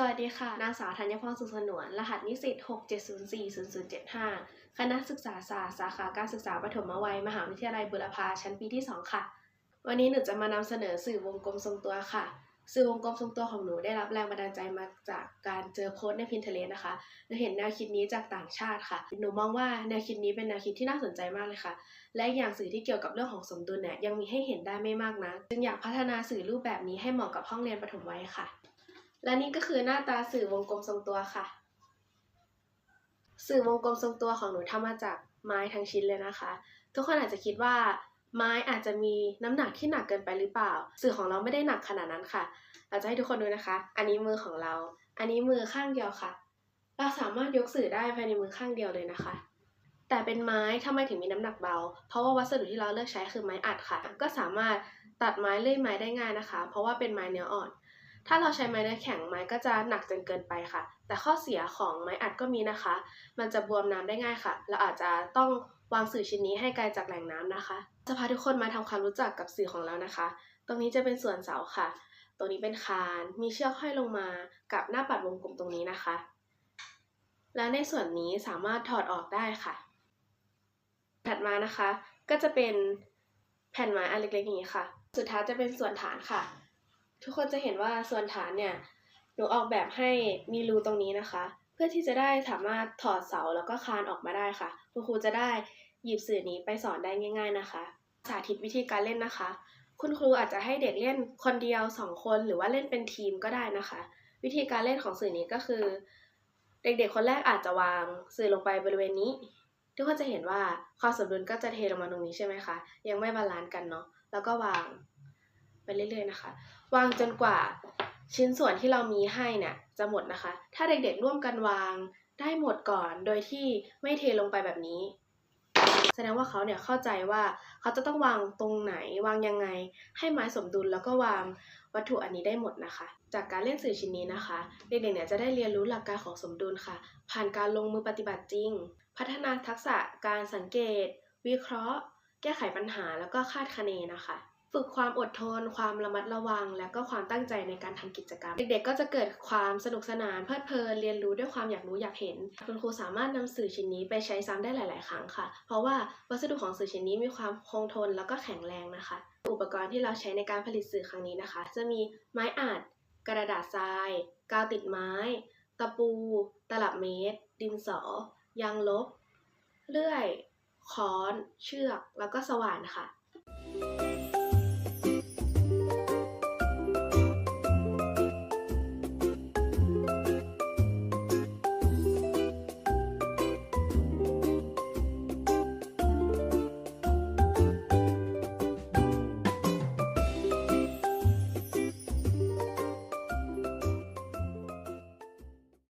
สวัสดีค่ะ นางสาวธัญพรสุขสนวน รหัสนิสิต 67040075 คณะศึกษาศาสตร์ สาขาการศึกษาปฐมวัย มหาวิทยาลัยบุรพา ชั้นปีที่ 2 ค่ะ วันนี้หนูจะมานำเสนอสื่อวงกลมทรงตัวค่ะ สื่อวงกลมทรงตัวของหนูได้รับแรงบันดาลใจมาจากการเจอโพสต์ใน Pinterest นะคะ หนูเห็นแนวคิดนี้จากต่างชาติค่ะ หนูมองว่าแนวคิดนี้เป็นแนวคิดที่น่าสนใจมากเลยค่ะ และอีกอย่างสื่อที่เกี่ยวกับเรื่องของสมดุลเนี่ยยังมีให้เห็นได้ไม่มากนะ จึงอยากพัฒนาสื่อรูปแบบนี้ให้เหมาะกับห้องเรียนปฐมวัยค่ะ และนี่ก็คือหน้าตาสื่อวงกลมทรงตัวค่ะ สื่อวงกลมทรงตัวของหนูทำมาจากไม้ทั้งชิ้นเลยนะคะ ทุกคนอาจจะคิดว่า ไม้อาจจะมีน้ำหนักที่หนักเกินไปหรือเปล่า สื่อของเราไม่ได้หนักขนาดนั้นค่ะ เราจะให้ทุกคนดูนะคะ อันนี้มือของเรา อันนี้มือข้างเดียวค่ะ เราสามารถยกสื่อได้ภายในมือข้างเดียวเลยนะคะ แต่เป็นไม้ทำไมถึงมีน้ำหนักเบา เพราะว่าวัสดุที่เราเลือกใช้คือไม้อัดค่ะ ก็สามารถตัดไม้เลื่อยไม้ได้ง่ายนะคะ เพราะว่าเป็นไม้เนื้ออ่อน ถ้าเราใช้ไม้เนื้อแข็งไม้ก็จะหนักจนเกินไปค่ะ แต่ข้อเสียของไม้อัดก็มีนะคะ มันจะบวมน้ำได้ง่ายค่ะ เราอาจจะต้องวางสื่อชิ้นนี้ให้ไกลจากแหล่งน้ำนะคะ จะพาทุกคนมาทำความรู้จักกับสื่อของเรานะคะ ตรงนี้จะเป็นส่วนเสาค่ะ ตรงนี้เป็นคาน มีเชือกห้อยลงมา กับหน้าปัดวงกลมตรงนี้นะคะ และในส่วนนี้สามารถถอดออกได้ค่ะ ถัดมานะคะ ก็จะเป็นแผ่นไม้อันเล็กๆอย่างนี้ค่ะ สุดท้ายจะเป็นส่วนฐานค่ะ ทุกคนจะเห็นว่าส่วนฐานเนี่ยหนูออกแบบให้มีรูตรงนี้นะคะ เพื่อที่จะได้สามารถถอดเสาแล้วก็คานออกมาได้ค่ะคุณครูจะได้หยิบสื่อนี้ไปสอนได้ง่าย ๆนะคะ สาธิตวิธีการเล่นนะคะ คุณครูอาจจะให้เด็กเล่นคนเดียวสองคนหรือว่าเล่นเป็นทีมก็ได้นะคะ วิธีการเล่นของสื่อนี้ก็คือ เด็กๆ คนแรกอาจจะวางสื่อลงไปบริเวณนี้ ทุกคนจะเห็นว่าความสมดุลก็จะเทลงมาตรงนี้ใช่ไหมคะยังไม่บาลานซ์กันเนาะแล้วก็วาง ไปเรื่อยๆนะคะ วางจนกว่าชิ้นส่วนที่เรามีให้เนี่ยจะหมดนะคะ ถ้าเด็กๆร่วมกันวางได้หมดก่อนโดยที่ไม่เทลงไปแบบนี้ แสดงว่าเขาเนี่ยเข้าใจว่าเขาจะต้องวางตรงไหนวางยังไง ให้ไม้สมดุลแล้วก็วางวัตถุอันนี้ได้หมดนะคะ จากการเล่นสื่อชิ้นนี้นะคะ เด็กๆเนี่ยจะได้เรียนรู้หลักการของสมดุลค่ะ ผ่านการลงมือปฏิบัติจริง พัฒนาทักษะการสังเกต วิเคราะห์ แก้ไขปัญหาแล้วก็คาดคะเนนะคะ ฝึกความอดทน ความระมัดระวัง และก็ความตั้งใจในการทำกิจกรรม เด็กๆ ก็จะเกิดความสนุกสนานเพลิดเพลินเรียนรู้ด้วยความอยากรู้อยากเห็น คุณครูสามารถนำสื่อชิ้นนี้ไปใช้ซ้ำได้หลาย ๆ ครั้งค่ะ เพราะว่าวัสดุของสื่อชิ้นนี้มีความคงทนแล้วก็แข็งแรงนะคะ อุปกรณ์ที่เราใช้ในการผลิตสื่อครั้งนี้นะคะ จะมีไม้อัดกระดาษทรายกาวติดไม้ ตะปู ตลับเมตร ดินสอ ยางลบ เลื่อย ค้อน เชือก แล้วก็สว่านค่ะ